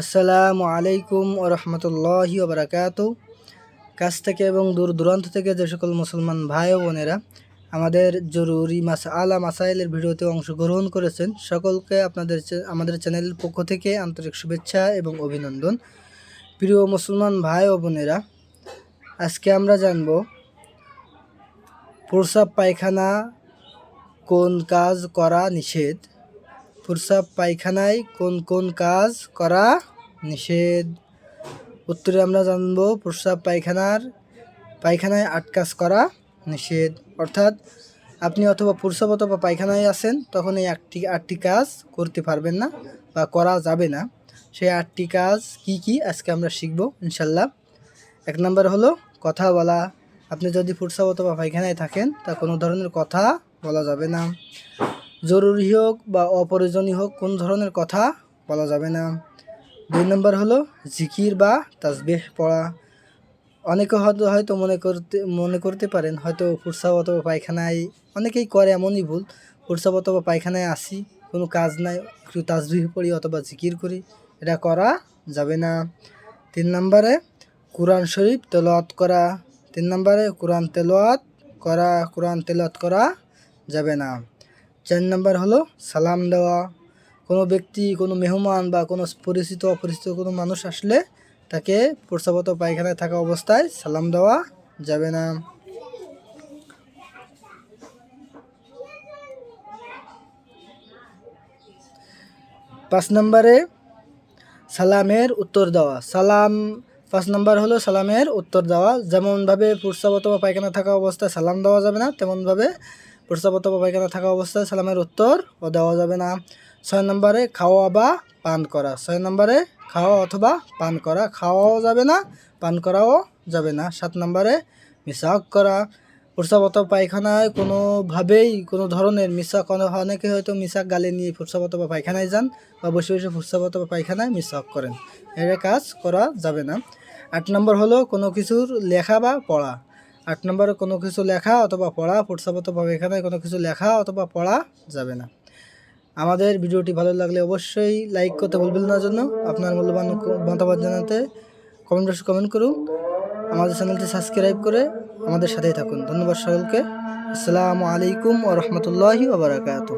আসসালামু আলাইকুম ও রহমতুল্লাহি ওবরাকাত কাছ থেকে এবং দূর দূরান্ত থেকে যে সকল মুসলমান ভাই ও বোনেরা আমাদের জরুরি মাস আলা মাসাইলের ভিডিওতে অংশগ্রহণ করেছেন, সকলকে আপনাদের আমাদের চ্যানেলের পক্ষ থেকে আন্তরিক শুভেচ্ছা এবং অভিনন্দন। প্রিয় মুসলমান ভাই ও বোনেরা, আজকে আমরা জানব প্রসাব পায়খানা কোন কাজ করা নিষেধ। প্রসাব পায়খানায় কোন কোন কাজ করা নিষেধ? উত্তরে আমরা জানব প্রস্রাব পায়খানার, পায়খানায় আট কাজ করা নিষেধ। অর্থাৎ আপনি অথবা প্রসাব অথবা পায়খানায় আছেন, তখন এই আটটি আটটি কাজ করতে পারবেন না বা করা যাবে না। সেই আটটি কাজ কি কি? আজকে আমরা শিখব ইনশাল্লাহ এক নম্বর হলো কথা বলা। আপনি যদি প্রসাব অথবা পায়খানায় থাকেন, তা কোনো ধরনের কথা বলা যাবে না। জরুরি হোক বা অপ্রয়োজনীয় হোক, কোন ধরনের কথা বলা যাবে না। দুই নম্বর হলো জিকির বা তাসবিহ পড়া। অনেকে হয়তো হয়তো মনে করতে মনে করতে পারেন, হয়তো ফুরসাব অথবা পায়খানায়, অনেকেই করে এমনই ভুল ফুরসাব অথবা পায়খানায় আসি, কোনো কাজ নাই, একটু তাসবিহ পড়ি অথবা জিকির করি, এটা করা যাবে না। তিন নম্বরে কোরআন শরীফ তেলাওয়াত করা। তিন নম্বরে কোরআন তেলাওয়াত করা, কোরআন তেলাওয়াত করা যাবে না। চার নম্বর হলো সালাম দেওয়া। কোনো ব্যক্তি, কোনো মেহমান বা কোনো পরিচিত, অপরিচিত কোনো মানুষ আসলে তাকে প্রসাবত পায়খানায় থাকা অবস্থায় সালাম দেওয়া যাবে না। পাঁচ নম্বরে সালামের উত্তর দেওয়া। সালাম, পাঁচ নম্বর হলো সালামের উত্তর দেওয়া। যেমনভাবে প্রস্রাবত বা পায়খানা থাকা অবস্থায় সালাম দেওয়া যাবে না, তেমনভাবে প্রস্রাবত বা পায়খানা থাকা অবস্থায় সালামের উত্তর ও দেওয়া যাবে না। ছয় নম্বরে খাওয়া বা পান করা। ছয় নম্বরে খাওয়া অথবা পান করা। খাওয়াও যাবে না, পান করাও যাবে না। সাত নম্বরে মিসাক করা। প্রস্রাবত পায়খানায় কোনোভাবেই কোনো ধরনের মিশাক অনেকে হয়তো মিশাক গালে নিয়ে প্রস্রাবত বা পায়খানায় যান বা বসে বসে প্রস্রাবত বা পায়খানায় মিশাক করেন। এর কাজ করা যাবে না। আট নম্বর হলো কোনো কিছুর লেখা বা পড়া। আট নম্বরে কোনো কিছু লেখা অথবা পড়া প্রস্রাবত বা পায়খানায় কোনো কিছু লেখা অথবা পড়া যাবে না। আমাদের ভিডিওটি ভালো লাগলে অবশ্যই লাইক করতে ভুলবেন না জন্য। আপনার মূল্যবান মতামত জানাতে কমেন্ট বক্সে কমেন্ট করুন। আমাদের চ্যানেলটি সাবস্ক্রাইব করে আমাদের সাথেই থাকুন। ধন্যবাদ সকলকে। আসসালামু আলাইকুম ও রহমতুল্লাহি ওবরাকাতু